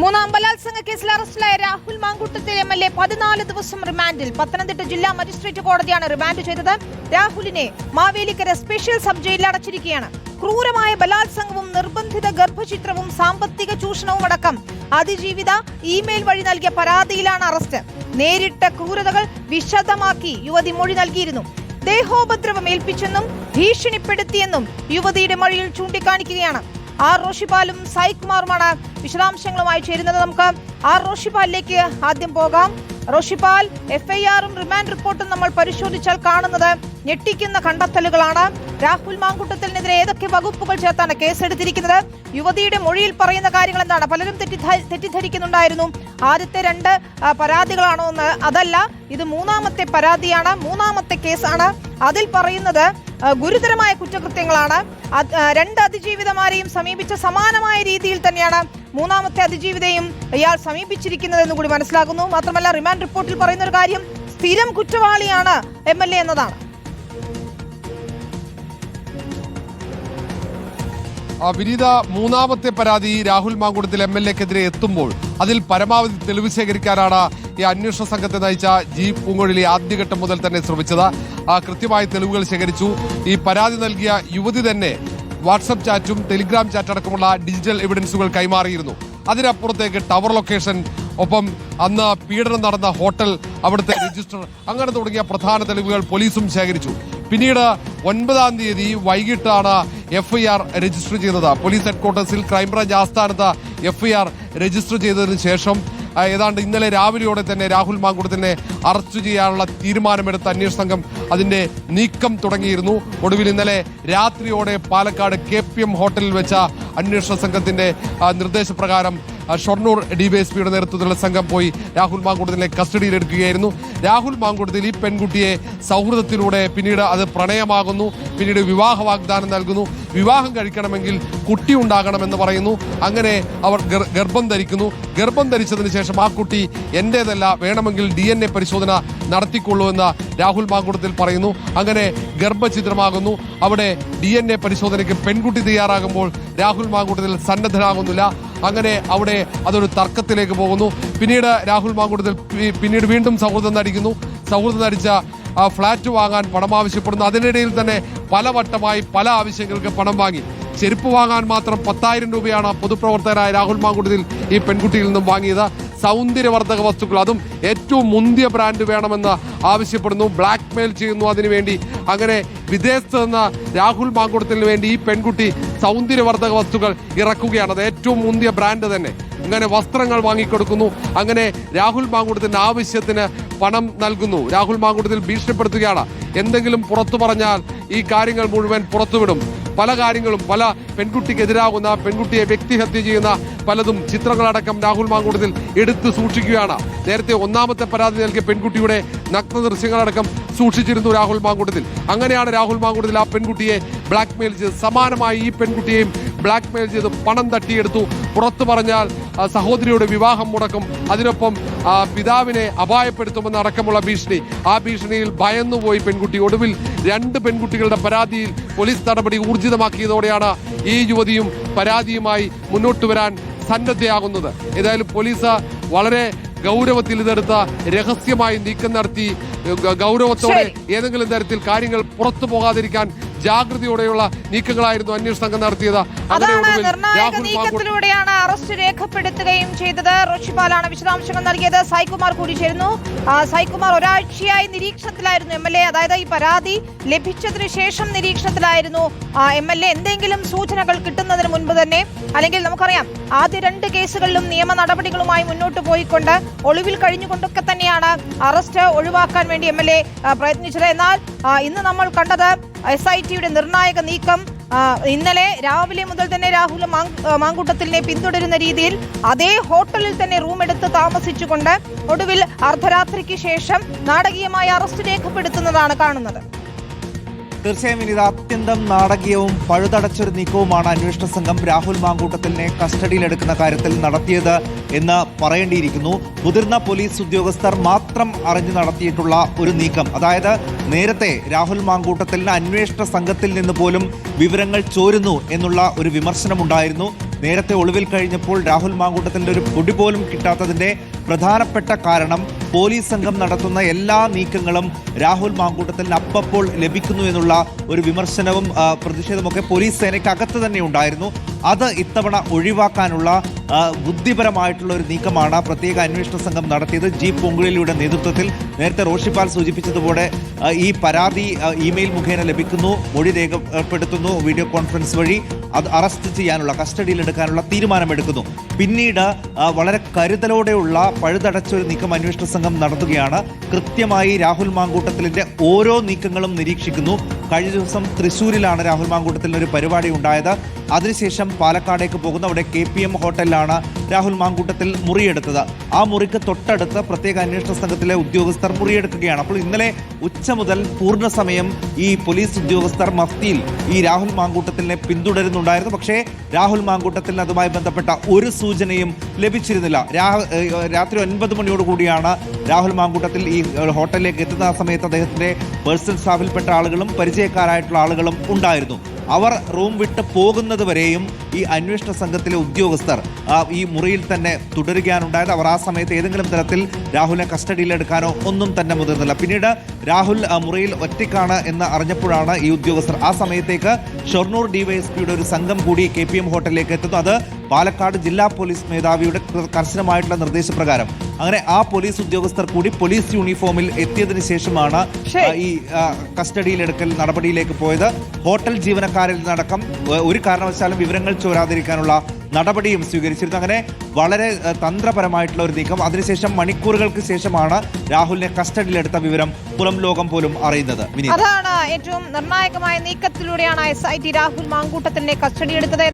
മൂന്നാം ബലാത്സംഗ കേസിൽ അറസ്റ്റിലായ Rahul Mamkootathil M L A പതിനാല് ദിവസം റിമാൻഡിൽ. പത്തനംതിട്ട ജില്ലാ മജിസ്ട്രേറ്റ് കോടതിയാണ് റിമാൻഡ് ചെയ്തത്. രാഹുലിനെ മാവേലിക്കര സ്പെഷ്യൽ സബ് ജയിലിൽ അടച്ചിരിക്കുകയാണ്. ക്രൂരമായ ബലാത്സംഗവും നിർബന്ധിത ഗർഭചിത്രവും സാമ്പത്തിക ചൂഷണവും അടക്കം അതിജീവിത ഇമെയിൽ വഴി നൽകിയ പരാതിയിലാണ് അറസ്റ്റ്. നേരിട്ട ക്രൂരതകൾ വിശദമാക്കി യുവതി മൊഴി നൽകിയിരുന്നു. ദേഹോപദ്രവം ഏൽപ്പിച്ചെന്നും ഭീഷണിപ്പെടുത്തിയെന്നും യുവതിയുടെ മൊഴിയിൽ ചൂണ്ടിക്കാണിക്കുകയാണ്. ആർ റോഷിപാലും സായികുമാറുമാണ് വിശദാംശങ്ങളുമായി ചേരുന്നത്. നമുക്ക് ആർ റോഷിപാലിലേക്ക് ആദ്യം പോകാം. റോഷിപാൽ ആറും റിമാൻഡ് റിപ്പോർട്ടും നമ്മൾ പരിശോധിച്ചാൽ കാണുന്നത് ഞെട്ടിക്കുന്ന കണ്ടെത്തലുകളാണ്. രാഹുൽ മാങ്കുട്ടത്തിനെതിരെ ഏതൊക്കെ വകുപ്പുകൾ ചേർത്താണ് കേസെടുത്തിരിക്കുന്നത്? യുവതിയുടെ മൊഴിയിൽ പറയുന്ന കാര്യങ്ങൾ എന്താണ്? പലരും തെറ്റിദ്ധ- തെറ്റിദ്ധരിക്കുന്നുണ്ടായിരുന്നു. ആദ്യത്തെ രണ്ട് പരാതികളാണോ എന്ന് അതല്ല ഇത് മൂന്നാമത്തെ പരാതിയാണ് മൂന്നാമത്തെ കേസാണ്. അതിൽ പറയുന്നത് ഗുരുതരമായ കുറ്റകൃത്യങ്ങളാണ്. രണ്ട് അതിജീവിതമാരെയും സമീപിച്ച സമാനമായ രീതിയിൽ തന്നെയാണ് മൂന്നാമത്തെ അതിജീവിതയും ഇയാൾ സമീപിച്ചിരിക്കുന്നതെന്ന് കൂടി മനസ്സിലാകുന്നു മാത്രമല്ല റിമാൻഡ് റിപ്പോർട്ടിൽ പറയുന്ന ഒരു കാര്യം സ്ഥിരം കുറ്റവാളിയാണ് എം എൽ എ എന്നതാണ്. വിനീത മൂന്നാമത്തെ പരാതി രാഹുൽ മാങ്കുടത്തിൽ എം എൽ എക്കെതിരെ എത്തുമ്പോൾ അതിൽ പരമാവധി തെളിവ് ശേഖരിക്കാനാണ് ഈ അന്വേഷണ സംഘത്തെ നയിച്ച ജി പൂങ്കൊഴിലി ആദ്യഘട്ടം മുതൽ തന്നെ ശ്രമിച്ചത്. ആ, കൃത്യമായ തെളിവുകൾ ശേഖരിച്ചു. ഈ പരാതി നൽകിയ യുവതി തന്നെ വാട്സപ്പ് ചാറ്റും ടെലിഗ്രാം ചാറ്റ് അടക്കമുള്ള ഡിജിറ്റൽ എവിഡൻസുകൾ കൈമാറിയിരുന്നു. അതിനപ്പുറത്തേക്ക് ടവർ ലൊക്കേഷൻ ഒപ്പം അന്ന് പീഡനം നടന്ന ഹോട്ടൽ അവിടുത്തെ രജിസ്റ്റർ അങ്ങനെ തുടങ്ങിയ പ്രധാന തെളിവുകൾ പോലീസും ശേഖരിച്ചു. പിന്നീട് ഒൻപതാം തീയതി വൈകിട്ടാണ് എഫ്ഐആർ രജിസ്റ്റർ ചെയ്തത്. പോലീസ് ഹെഡ്ക്വാർട്ടേഴ്സിൽ ക്രൈംബ്രാഞ്ച് ആസ്ഥാനത്ത് എഫ്ഐആർ രജിസ്റ്റർ ചെയ്തതിനു ശേഷം ഏതാണ്ട് ഇന്നലെ രാവിലെയോടെ തന്നെ രാഹുൽ മാങ്കുടത്തിനെ അറസ്റ്റ് ചെയ്യാനുള്ള തീരുമാനമെടുത്ത അന്വേഷണ സംഘം അതിന്റെ നീക്കം തുടങ്ങിയിരുന്നു. ഒടുവിൽ ഇന്നലെ രാത്രിയോടെ പാലക്കാട് കെ ഹോട്ടലിൽ വെച്ച അന്വേഷണ സംഘത്തിന്റെ നിർദ്ദേശപ്രകാരം ഷൊർണൂർ ഡിവൈഎസ്പിയുടെ നേതൃത്വത്തിലുള്ള സംഘം പോയി രാഹുൽ മാങ്കുടത്തിലെ കസ്റ്റഡിയിലെടുക്കുകയായിരുന്നു. രാഹുൽ മാങ്കുടത്തിൽ ഈ പെൺകുട്ടിയെ സൗഹൃദത്തിലൂടെ പിന്നീട് അത് പ്രണയമാകുന്നു പിന്നീട് വിവാഹ വാഗ്ദാനം നൽകുന്നു. വിവാഹം കഴിക്കണമെങ്കിൽ കുട്ടി ഉണ്ടാകണമെന്ന് പറയുന്നു. അങ്ങനെ അവർ ഗർഭം ധരിക്കുന്നു. ഗർഭം ധരിച്ചതിന് ശേഷം ആ കുട്ടി എന്റെതല്ല വേണമെങ്കിൽ ഡി എൻ എ പരിശോധന നടത്തിക്കൊള്ളൂ എന്ന് രാഹുൽ മാങ്കുടത്തിൽ പറയുന്നു. അങ്ങനെ ഗർഭഛിദ്രമാകുന്നു. അവിടെ ഡി എൻ എ പരിശോധനയ്ക്ക് പെൺകുട്ടി തയ്യാറാകുമ്പോൾ രാഹുൽ മാങ്കുടത്തിൽ സന്നദ്ധനാകുന്നില്ല അങ്ങനെ അവിടെ അതൊരു തർക്കത്തിലേക്ക് പോകുന്നു. പിന്നീട് രാഹുൽ മാങ്കുടത്തിൽ പിന്നീട് വീണ്ടും സൗഹൃദം നടിക്കുന്നു. സൗഹൃദം നടിച്ച ഫ്ളാറ്റ് വാങ്ങാൻ പണം ആവശ്യപ്പെടുന്നു. അതിനിടയിൽ തന്നെ പലവട്ടമായി പല ആവശ്യങ്ങൾക്ക് പണം വാങ്ങി. ചെരുപ്പ് വാങ്ങാൻ മാത്രം പത്തായിരം രൂപയാണ് പൊതുപ്രവർത്തകരായ രാഹുൽ മാങ്കുടത്തിൽ ഈ പെൺകുട്ടിയിൽ നിന്നും വാങ്ങിയത്. സൗന്ദര്യവർദ്ധക വസ്തുക്കൾ. അതും ഏറ്റവും മുന്തിയ ബ്രാൻഡ് വേണമെന്ന് ആവശ്യപ്പെടുന്നു. ബ്ലാക്ക് മെയിൽ ചെയ്യുന്നു അതിനുവേണ്ടി. അങ്ങനെ വിദേശത്ത് നിന്ന് രാഹുൽ മാങ്കുടത്തിന് വേണ്ടി ഈ പെൺകുട്ടി സൗന്ദര്യവർദ്ധക വസ്തുക്കൾ ഇറക്കുകയാണ്. അത് ഏറ്റവും മുന്തിയ ബ്രാൻഡ് തന്നെ. ഇങ്ങനെ വസ്ത്രങ്ങൾ വാങ്ങിക്കൊടുക്കുന്നു. അങ്ങനെ രാഹുൽ മാങ്കുടത്തിന്റെ ആവശ്യത്തിന് പണം നൽകുന്നു. രാഹുൽ മാങ്കുടത്തിൽ ഭീഷണിപ്പെടുത്തുകയാണ്. എന്തെങ്കിലും പുറത്തു പറഞ്ഞാൽ ഈ കാര്യങ്ങൾ മുഴുവൻ പുറത്തുവിടും. പല കാര്യങ്ങളും പല പെൺകുട്ടിക്കെതിരാകുന്ന പെൺകുട്ടിയെ വ്യക്തിഹത്യ ചെയ്യുന്ന പലതും ചിത്രങ്ങളടക്കം രാഹുൽ മാങ്കൂട്ടത്തിൽ എടുത്തു സൂക്ഷിക്കുകയാണ്. നേരത്തെ ഒന്നാമത്തെ പരാതി നൽകിയ പെൺകുട്ടിയുടെ നഗ്ന ദൃശ്യങ്ങളടക്കം സൂക്ഷിച്ചിരുന്നു രാഹുൽ മാങ്കൂട്ടത്തിൽ. അങ്ങനെയാണ് രാഹുൽ മാങ്കൂട്ടത്തിൽ ആ പെൺകുട്ടിയെ ബ്ലാക്ക് മെയിൽ ചെയ്ത് സമാനമായി ഈ പെൺകുട്ടിയെയും ബ്ലാക്ക് മെയിൽ ചെയ്ത് പണം തട്ടിയെടുത്തു. പുറത്തു പറഞ്ഞാൽ സഹോദരിയുടെ വിവാഹം മുടക്കും. അതിനൊപ്പം പിതാവിനെ അപായപ്പെടുത്തുമെന്ന് അടക്കമുള്ള ഭീഷണി. ആ ഭീഷണിയിൽ ഭയന്നുപോയി പെൺകുട്ടി. ഒടുവിൽ രണ്ട് പെൺകുട്ടികളുടെ പരാതിയിൽ പോലീസ് നടപടി ഊർജിതമാക്കിയതോടെയാണ് ഈ യുവതിയും പരാതിയുമായി മുന്നോട്ട് വരാൻ സന്നദ്ധയാകുന്നത്. ഏതായാലും പോലീസ് വളരെ ഗൗരവത്തിൽ ഇതെടുത്ത രഹസ്യമായി നീക്കം നടത്തി ഗൗരവത്തോടെ ഏതെങ്കിലും തരത്തിൽ കാര്യങ്ങൾ പുറത്തു പോകാതിരിക്കാൻ ജാഗ്രതയോടെയുള്ള നീക്കങ്ങളായിരുന്നു അന്വേഷണ സംഘം നടത്തിയത്. അതാണ് നിർണായക നീക്കത്തിലൂടെയാണ് അറസ്റ്റ് രേഖപ്പെടുത്തുകയും ചെയ്തത്. റോഷിപാലാണ് വിശദാംശങ്ങൾ നൽകിയത്. സായികുമാർ കൂടി ചേരുന്നു സായികുമാർ ഒരാഴ്ചയായി നിരീക്ഷണത്തിലായിരുന്നു എം എൽ എ. അതായത് ഈ പരാതി ലഭിച്ചതിന് ശേഷം നിരീക്ഷണത്തിലായിരുന്നു. എം എൽ എ എന്തെങ്കിലും സൂചനകൾ കിട്ടുന്നതിന് മുൻപ് തന്നെ അല്ലെങ്കിൽ നമുക്കറിയാം ആദ്യ രണ്ട് കേസുകളിലും നിയമ നടപടികളുമായി മുന്നോട്ട് പോയിക്കൊണ്ട് ഒളിവിൽ കഴിഞ്ഞുകൊണ്ടൊക്കെ തന്നെയാണ് അറസ്റ്റ് ഒഴിവാക്കാൻ വേണ്ടി എം എൽ എ പ്രയത്നിച്ചത്. എന്നാൽ ഇന്ന് നമ്മൾ കണ്ടത് എസ് ഐ ടിയുടെ നിർണായക നീക്കം ഇന്നലെ രാവിലെ മുതൽ തന്നെ രാഹുൽ മാങ്കൂട്ടത്തിലിനെ പിന്തുടരുന്ന രീതിയിൽ അതേ ഹോട്ടലിൽ തന്നെ റൂം എടുത്ത് താമസിച്ചുകൊണ്ട് ഒടുവിൽ അർദ്ധരാത്രിക്ക് ശേഷം നാടകീയമായി അറസ്റ്റ് രേഖപ്പെടുത്തുന്നതാണ് കാണുന്നത്. തീർച്ചയായും ഇനി അത്യന്തം നാടകീയവും പഴുതടച്ചൊരു നീക്കവുമാണ് അന്വേഷണ സംഘം രാഹുൽ മാങ്കൂട്ടത്തിലിനെ കസ്റ്റഡിയിലെടുക്കുന്ന കാര്യത്തിൽ നടത്തിയത് എന്ന് പറയേണ്ടിയിരിക്കുന്നു. മുതിർന്ന പോലീസ് ഉദ്യോഗസ്ഥർ മാത്രം അറിഞ്ഞു നടത്തിയിട്ടുള്ള ഒരു നീക്കം. അതായത് നേരത്തെ രാഹുൽ മാങ്കൂട്ടത്തിലിന് അന്വേഷണ സംഘത്തിൽ നിന്ന് പോലും വിവരങ്ങൾ ചോരുന്നു എന്നുള്ള ഒരു വിമർശനമുണ്ടായിരുന്നു. നേരത്തെ ഒളിവിൽ കഴിഞ്ഞപ്പോൾ രാഹുൽ മാങ്കൂട്ടത്തിന്റെ ഒരു പൊടി പോലും കിട്ടാത്തതിന്റെ പ്രധാനപ്പെട്ട കാരണം പോലീസ് സംഘം നടത്തുന്ന എല്ലാ നീക്കങ്ങളും രാഹുൽ മാങ്കൂട്ടത്തിന് അപ്പപ്പോൾ ലഭിക്കുന്നു എന്നുള്ള ഒരു വിമർശനവും പ്രതിഷേധമൊക്കെ പോലീസ് സേനയ്ക്കകത്ത് തന്നെ ഉണ്ടായിരുന്നു. അത് ഇത്തവണ ഒഴിവാക്കാനുള്ള ബുദ്ധിപരമായിട്ടുള്ള ഒരു നീക്കമാണ് പ്രത്യേക അന്വേഷണ സംഘം നടത്തിയത്. ജി പൊങ്കുളിയുടെ നേതൃത്വത്തിൽ നേരത്തെ റോഷിപ്പാൽ സൂചിപ്പിച്ചതുപോലെ ഈ പരാതി ഇമെയിൽ മുഖേന ലഭിക്കുന്നു മൊഴി രേഖപ്പെടുത്തുന്നു വീഡിയോ കോൺഫറൻസ് വഴി അത് അറസ്റ്റ് ചെയ്യാനുള്ള കസ്റ്റഡിയിൽ എടുക്കാനുള്ള തീരുമാനമെടുക്കുന്നു. പിന്നീട് വളരെ കരുതലോടെയുള്ള പഴുതടച്ച ഒരു നീക്കം അന്വേഷണ സംഘം നടത്തുകയാണ്. കൃത്യമായി രാഹുൽ മാങ്കൂട്ടത്തിലിന്റെ ഓരോ നീക്കങ്ങളും നിരീക്ഷിക്കുന്നു. കഴിഞ്ഞ ദിവസം തൃശ്ശൂരിലാണ് രാഹുൽ മാങ്കൂട്ടത്തിൽ ഒരു പരിപാടി ഉണ്ടായത്. അതിനുശേഷം പാലക്കാടേക്ക് പോകുന്ന അവിടെ കെ പി എം ഹോട്ടലിലാണ് രാഹുൽ മാങ്കൂട്ടത്തിൽ മുറിയെടുത്തത്. ആ മുറിക്ക് തൊട്ടടുത്ത് പ്രത്യേക അന്വേഷണ സംഘത്തിലെ ഉദ്യോഗസ്ഥർ മുറിയെടുക്കുകയാണ്. അപ്പോൾ ഇന്നലെ ഉച്ച മുതൽ പൂർണ സമയം ഈ പോലീസ് ഉദ്യോഗസ്ഥർ മഫ്തിയിൽ ഈ രാഹുൽ മാങ്കൂട്ടത്തിനെ പിന്തുടരുന്നുണ്ടായിരുന്നു. പക്ഷേ രാഹുൽ മാങ്കൂട്ടത്തിന് അതുമായി ബന്ധപ്പെട്ട ഒരു സൂചനയും ലഭിച്ചിരുന്നില്ല. രാത്രി ഒൻപത് മണിയോട് കൂടിയാണ് രാഹുൽ മാങ്കൂട്ടത്തിൽ ഈ ഹോട്ടലിലേക്ക് എത്തുന്ന സമയത്ത് അദ്ദേഹത്തിന്റെ പേഴ്സണൽ സ്റ്റാഫിൽപ്പെട്ട ആളുകളും പരിചയക്കാരായിട്ടുള്ള ആളുകളും ഉണ്ടായിരുന്നു. അവർ റൂം വിട്ട് പോകുന്നത് വരെയും ഈ അന്വേഷണ സംഘത്തിലെ ഉദ്യോഗസ്ഥർ ഈ മുറിയിൽ തന്നെ തുടരുകയാണുണ്ടായത്. അവർ ആ സമയത്ത് ഏതെങ്കിലും തരത്തിൽ രാഹുലിനെ കസ്റ്റഡിയിലെടുക്കാനോ ഒന്നും തന്നെ മുതിർന്നില്ല. പിന്നീട് രാഹുൽ മുറിയിൽ ഒറ്റയ്ക്കാണ് എന്ന് അറിഞ്ഞപ്പോഴാണ് ഈ ഉദ്യോഗസ്ഥർ ആ സമയത്തേക്ക് ഷൊർണൂർ ഡിവൈഎസ്പിയുടെ ഒരു സംഘം കൂടി കെ പി എം ഹോട്ടലിലേക്ക് എത്തുന്നു അത് പാലക്കാട് ജില്ലാ പോലീസ് മേധാവിയുടെ കർശനമായിട്ടുള്ള നിർദ്ദേശപ്രകാരം. അങ്ങനെ ആ പോലീസ് ഉദ്യോഗസ്ഥർ കൂടി പോലീസ് യൂണിഫോമിൽ എത്തിയതിനു ശേഷമാണ് ഈ കസ്റ്റഡിയിൽ കസ്റ്റഡിയിലെടുക്കൽ നടപടിയിലേക്ക് പോയത്. ഹോട്ടൽ ജീവനക്കാരിൽ നിന്നടക്കം ഒരു കാരണവശാലും വിവരങ്ങൾ ചോരാതിരിക്കാനുള്ള നടപടിയും സ്വീകരിച്ചിരുന്നു. അങ്ങനെ വളരെ തന്ത്രപരമായിട്ടുള്ള ഒരു നീക്കം. അതിനുശേഷം മണിക്കൂറുകൾക്ക് ശേഷമാണ് രാഹുലിനെ കസ്റ്റഡിയിലെടുത്ത വിവരം പുറം ലോകം പോലും അറിയുന്നത്. അതാണ് ഏറ്റവും നിർണായകമായ നീക്കത്തിലൂടെയാണ് എസ് ഐ ടി രാഹുൽ മാങ്കൂട്ടത്തിനെ കസ്റ്റഡിയെടുത്തത്